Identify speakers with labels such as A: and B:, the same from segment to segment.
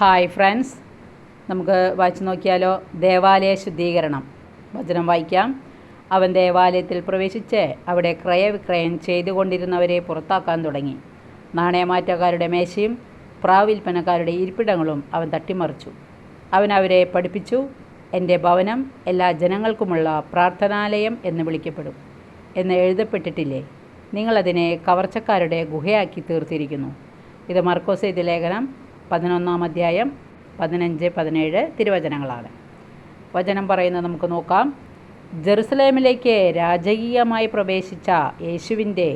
A: Hi friends നമുക്ക് വായിച്ചു നോക്കിയാലോ ദേവാലയ ശുദ്ധീകരണം. വചനം വായിക്കാം. അവൻ ദേവാലയത്തിൽ പ്രവേശിച്ച് അവിടെ ക്രയവിക്രയം ചെയ്തുകൊണ്ടിരുന്നവരെ പുറത്താക്കാൻ തുടങ്ങി. നാണയമാറ്റക്കാരുടെ മേശയും പ്രാവിൽപ്പനക്കാരുടെ ഇരിപ്പിടങ്ങളും അവൻ തട്ടിമറിച്ചു. അവൻ അവരെ പഠിപ്പിച്ചു. എന്റെ ഭവനം എല്ലാ ജനങ്ങൾക്കുമുള്ള പ്രാർത്ഥനാലയം എന്ന് വിളിക്കപ്പെടും എന്ന് എഴുതപ്പെട്ടിട്ടില്ലേ? നിങ്ങളതിനെ കവർച്ചക്കാരുടെ ഗുഹയാക്കി തീർത്തിരിക്കുന്നു. ഇത് മർക്കോസ് ഇത് ലേഖനം. പതിനൊന്നാം അധ്യായം പതിനഞ്ച് പതിനേഴ് തിരുവചനങ്ങളാണ്. വചനം പറയുന്നത് നമുക്ക് നോക്കാം. ജെറുസലേമിലേക്ക് രാജകീയമായി പ്രവേശിച്ച യേശുവിന്റെ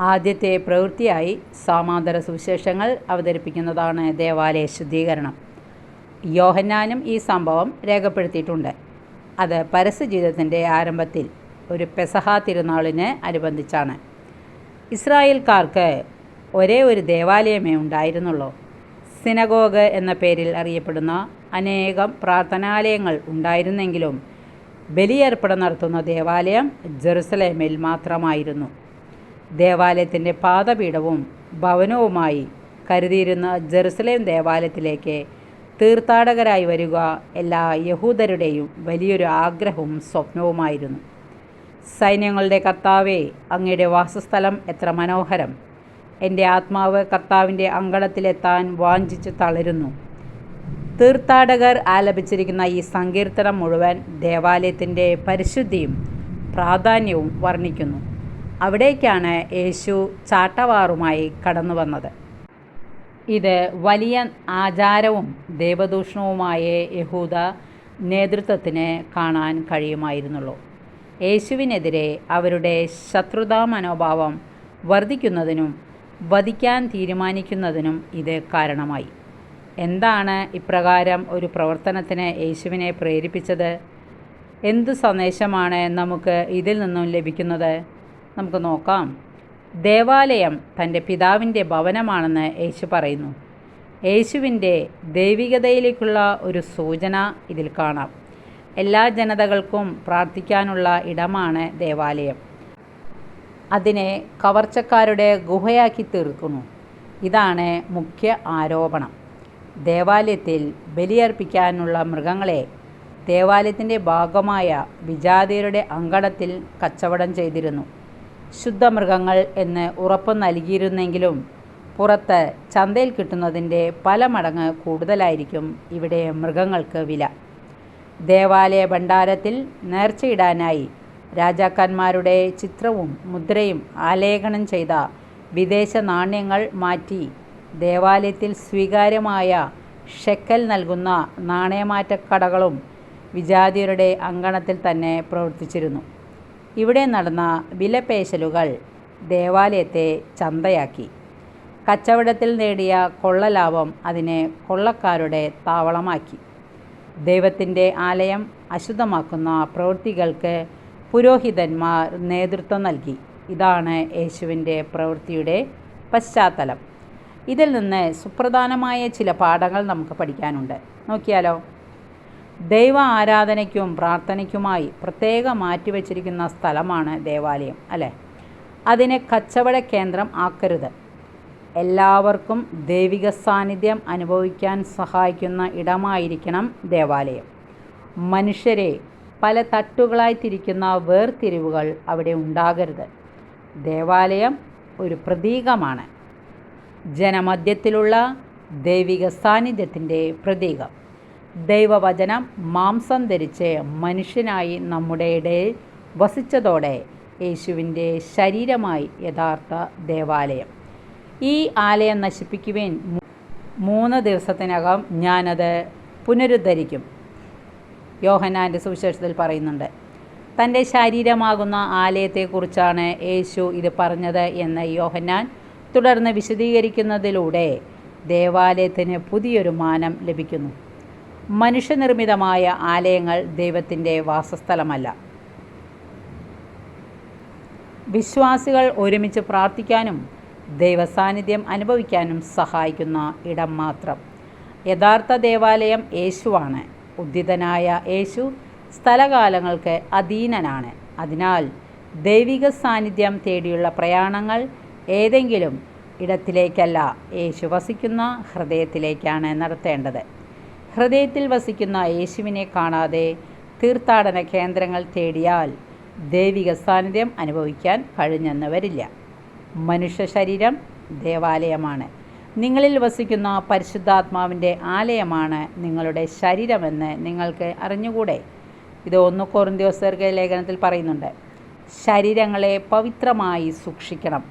A: ആദ്യത്തെ പ്രവൃത്തിയായി സാമാന്തര സുവിശേഷങ്ങൾ അവതരിപ്പിക്കുന്നതാണ് ദേവാലയ ശുദ്ധീകരണം. യോഹന്നാനും ഈ സംഭവം രേഖപ്പെടുത്തിയിട്ടുണ്ട്. അത് പരസ്യജീവിതത്തിന്റെ ആരംഭത്തിൽ ഒരു പെസഹ തിരുനാളിന് അനുബന്ധിച്ചാണ്. ഇസ്രായേൽക്കാർക്ക് ഒരേ ഒരു ദേവാലയമേ ഉണ്ടായിരുന്നുള്ളൂ. സിനഗോഗ് എന്ന പേരിൽ അറിയപ്പെടുന്ന അനേകം പ്രാർത്ഥനാലയങ്ങൾ ഉണ്ടായിരുന്നെങ്കിലും ബലിയർപ്പണം നടത്തുന്ന ദേവാലയം ജെറുസലേമിൽ മാത്രമായിരുന്നു. ദേവാലയത്തിന്റെ പാദപീഠവും ഭവനവുമായി കരുതിയിരുന്ന ജെറുസലേം ദേവാലയത്തിലേക്ക് തീർത്ഥാടകരായി വരിക എല്ലാ യഹൂദരുടെയും വലിയൊരു ആഗ്രഹവും സ്വപ്നവുമായിരുന്നു. സൈന്യങ്ങളുടെ കർത്താവേ അങ്ങയുടെ വാസസ്ഥലം എത്ര മനോഹരം. എന്റെ ആത്മാവ് കർത്താവിന്റെ അങ്കണത്തിലെത്താൻ വാഞ്ചിച്ച് തളരുന്നു. തീർത്ഥാടകർ ആലപിച്ചിരിക്കുന്ന ഈ സങ്കീർത്തനം മുഴുവൻ ദേവാലയത്തിന്റെ പരിശുദ്ധിയും പ്രാധാന്യവും വർണിക്കുന്നു. അവിടേക്കാണ് യേശു ചാട്ടവാറുമായി കടന്നു വന്നത്. ഇത് വലിയ ആചാരവും ദേവദൂഷണവുമായ യഹൂദ നേതൃത്വത്തിന് കാണാൻ കഴിയുമായിരുന്നുള്ളൂ. യേശുവിനെതിരെ അവരുടെ ശത്രുതാ മനോഭാവം വർദ്ധിക്കുന്നതിനും വധിക്കാൻ തീരുമാനിക്കുന്നതിനും ഇത് കാരണമായി. എന്താണ് ഇപ്രകാരം ഒരു പ്രവർത്തനത്തിന് യേശുവിനെ പ്രേരിപ്പിച്ചത്? എന്ത് സന്ദേശമാണ് നമുക്ക് ഇതിൽ നിന്നും ലഭിക്കുന്നത്? നമുക്ക് നോക്കാം. ദേവാലയം തന്റെ പിതാവിന്റെ ഭവനമാണെന്ന് യേശു പറയുന്നു. യേശുവിന്റെ ദൈവികതയിലേക്കുള്ള ഒരു സൂചന ഇതിൽ കാണാം. എല്ലാ ജനതകൾക്കും പ്രാർത്ഥിക്കാനുള്ള ഇടമാണ് ദേവാലയം. അതിനെ കവർച്ചക്കാരുടെ ഗുഹയാക്കി തീർക്കുന്നു. ഇതാണ് മുഖ്യ ആരോപണം. ദേവാലയത്തിൽ ബലിയർപ്പിക്കാനുള്ള മൃഗങ്ങളെ ദേവാലയത്തിന്റെ ഭാഗമായ വിജാതിയരുടെ അങ്കണത്തിൽ കച്ചവടം ചെയ്തിരുന്നു. ശുദ്ധമൃഗങ്ങൾ എന്ന് ഉറപ്പ് നൽകിയിരുന്നെങ്കിലും പുറത്ത് ചന്തയിൽ കിട്ടുന്നതിന്റെ പല മടങ്ങ് കൂടുതലായിരിക്കും ഇവിടെ മൃഗങ്ങൾക്ക് വില. ദേവാലയ ഭണ്ഡാരത്തിൽ നേർച്ചയിടാനായി രാജാക്കന്മാരുടെ ചിത്രവും മുദ്രയും ആലേഖനം ചെയ്ത വിദേശ നാണ്യങ്ങൾ മാറ്റി ദേവാലയത്തിൽ സ്വീകാര്യമായ ഷെക്കൽ നൽകുന്ന നാണയമാറ്റക്കടകളും വിജാതിയരുടെ അങ്കണത്തിൽ തന്നെ പ്രവർത്തിച്ചിരുന്നു. ഇവിടെ നടന്ന വിലപേശലുകൾ ദേവാലയത്തെ ചന്തയാക്കി. കച്ചവടത്തിൽ നേടിയ കൊള്ളലാഭം അതിനെ കൊള്ളക്കാരുടെ താവളമാക്കി. ദൈവത്തിന്റെ ആലയം അശുദ്ധമാക്കുന്ന പ്രവൃത്തികൾക്ക് പുരോഹിതന്മാർ നേതൃത്വം നൽകി. ഇതാണ് യേശുവിന്റെ പ്രവൃത്തിയുടെ പശ്ചാത്തലം. ഇതിൽ നിന്ന് സുപ്രധാനമായ ചില പാഠങ്ങൾ നമുക്ക് പഠിക്കാനുണ്ട്. നോക്കിയാലോ? ദൈവ ആരാധനയ്ക്കും പ്രാർത്ഥനയ്ക്കുമായി പ്രത്യേകം മാറ്റിവെച്ചിരിക്കുന്ന സ്ഥലമാണ് ദേവാലയം അല്ലേ? അതിനെ കച്ചവട കേന്ദ്രം ആക്കരുത്. എല്ലാവർക്കും ദൈവിക സാന്നിധ്യം അനുഭവിക്കാൻ സഹായിക്കുന്ന ഇടമായിരിക്കണം ദേവാലയം. മനുഷ്യരെ പല തട്ടുകളായി തിരിക്കുന്ന വേർതിരിവുകൾ അവിടെ ഉണ്ടാകരുത്. ദേവാലയം ഒരു പ്രതീകമാണ്. ജനമധ്യത്തിലുള്ള ദൈവിക സാന്നിധ്യത്തിന്റെ പ്രതീകം. ദൈവവചനം മാംസം ധരിച്ച് മനുഷ്യനായി നമ്മുടെ ഇടയിൽ വസിച്ചതോടെ യേശുവിന്റെ ശരീരമായി യഥാർത്ഥ ദേവാലയം. ഈ ആലയം നശിപ്പിക്കുവാൻ മൂന്ന് ദിവസത്തിനകം ഞാനത് പുനരുദ്ധരിക്കും. യോഹനാന്റെ സുവിശേഷത്തിൽ പറയുന്നുണ്ട്. തന്റെ ശരീരമാകുന്ന ആലയത്തെക്കുറിച്ചാണ് യേശു ഇത് പറഞ്ഞത് എന്ന് യോഹന്നാൻ തുടർന്ന് വിശദീകരിക്കുന്നതിലൂടെ ദേവാലയത്തിന് പുതിയൊരു മാനം ലഭിക്കുന്നു. മനുഷ്യനിർമ്മിതമായ ആലയങ്ങൾ ദൈവത്തിന്റെ വാസസ്ഥലമല്ല. വിശ്വാസികൾ ഒരുമിച്ച് പ്രാർത്ഥിക്കാനും ദൈവസാന്നിധ്യം അനുഭവിക്കാനും സഹായിക്കുന്ന ഇടം മാത്രം. യഥാർത്ഥ ദേവാലയം യേശുവാണ്. ഉദ്ധിതനായ യേശു സ്ഥലകാലങ്ങൾക്ക് അധീനനാണ്. അതിനാൽ ദൈവിക സാന്നിധ്യം തേടിയുള്ള പ്രയാണങ്ങൾ ഏതെങ്കിലും ഇടത്തിലേക്കല്ല യേശു വസിക്കുന്ന ഹൃദയത്തിലേക്കാണ് നടത്തേണ്ടത്. ഹൃദയത്തിൽ വസിക്കുന്ന യേശുവിനെ കാണാതെ തീർത്ഥാടന കേന്ദ്രങ്ങൾ തേടിയാൽ ദൈവിക സാന്നിധ്യം അനുഭവിക്കാൻ കഴിഞ്ഞെന്ന് വരില്ല. മനുഷ്യ ശരീരം ദേവാലയമാണ്. നിങ്ങളിൽ വസിക്കുന്ന പരിശുദ്ധാത്മാവിന്റെ ആലയമാണ് നിങ്ങളുടെ ശരീരമെന്ന് നിങ്ങൾക്ക് അറിഞ്ഞുകൂടെ? ഇത് ഒന്ന് കൊറിന്ത്യോസർക്ക് ലേഖനത്തിൽ പറയുന്നുണ്ട്. ശരീരങ്ങളെ പവിത്രമായി സൂക്ഷിക്കണം.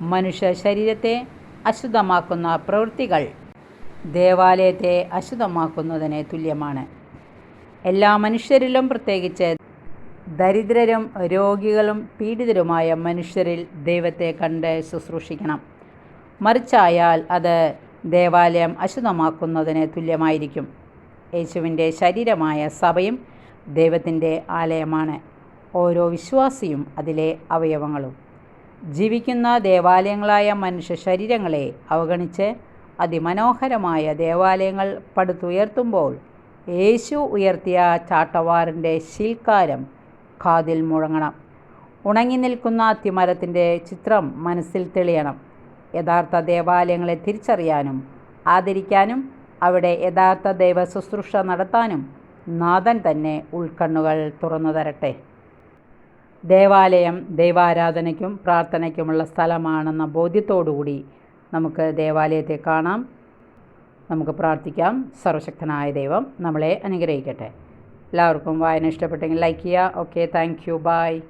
A: മനുഷ്യ ശരീരത്തെ അശുദ്ധമാക്കുന്ന പ്രവൃത്തികൾ ദേവാലയത്തെ അശുദ്ധമാക്കുന്നതിന് തുല്യമാണ്. എല്ലാ മനുഷ്യരിലും പ്രത്യേകിച്ച് ദരിദ്രരും രോഗികളും പീഡിതരുമായ മനുഷ്യരിൽ ദൈവത്തെ കണ്ട് ശുശ്രൂഷിക്കണം. മറിച്ചായാൽ അത് ദേവാലയം അശുദ്ധമാക്കുന്നതിന് തുല്യമായിരിക്കും. യേശുവിന്റെ ശരീരമായ സഭയും ദൈവത്തിന്റെ ആലയമാണ്. ഓരോ വിശ്വാസിയും അതിലെ അവയവങ്ങളും. ജീവിക്കുന്ന ദേവാലയങ്ങളായ മനുഷ്യ ശരീരങ്ങളെ അവഗണിച്ച് അതിമനോഹരമായ ദേവാലയങ്ങൾ പടുത്തുയർത്തുമ്പോൾ യേശു ഉയർത്തിയ ചാട്ടവാറിന്റെ ശീൽക്കാരം കാതിൽ മുഴങ്ങണം. ഉണങ്ങി നിൽക്കുന്ന അത്തിമരത്തിന്റെ ചിത്രം മനസ്സിൽ തെളിയണം. യഥാർത്ഥ ദേവാലയങ്ങളെ തിരിച്ചറിയാനും ആദരിക്കാനും അവിടെ യഥാർത്ഥ ദൈവ ശുശ്രൂഷ നടത്താനും നാഥൻ തന്നെ ഉൾക്കണ്ണുകൾ തുറന്നു തരട്ടെ. ദേവാലയം ദൈവാരാധനയ്ക്കും പ്രാർത്ഥനയ്ക്കുമുള്ള സ്ഥലമാണെന്ന ബോധ്യത്തോടുകൂടി നമുക്ക് ദേവാലയത്തെ കാണാം. നമുക്ക് പ്രാർത്ഥിക്കാം. സർവശക്തനായ ദൈവം നമ്മളെ അനുഗ്രഹിക്കട്ടെ. എല്ലാവർക്കും വായന ഇഷ്ടപ്പെട്ടെങ്കിൽ ലൈക്ക് ചെയ്യുക. Okay thank you. ബൈ.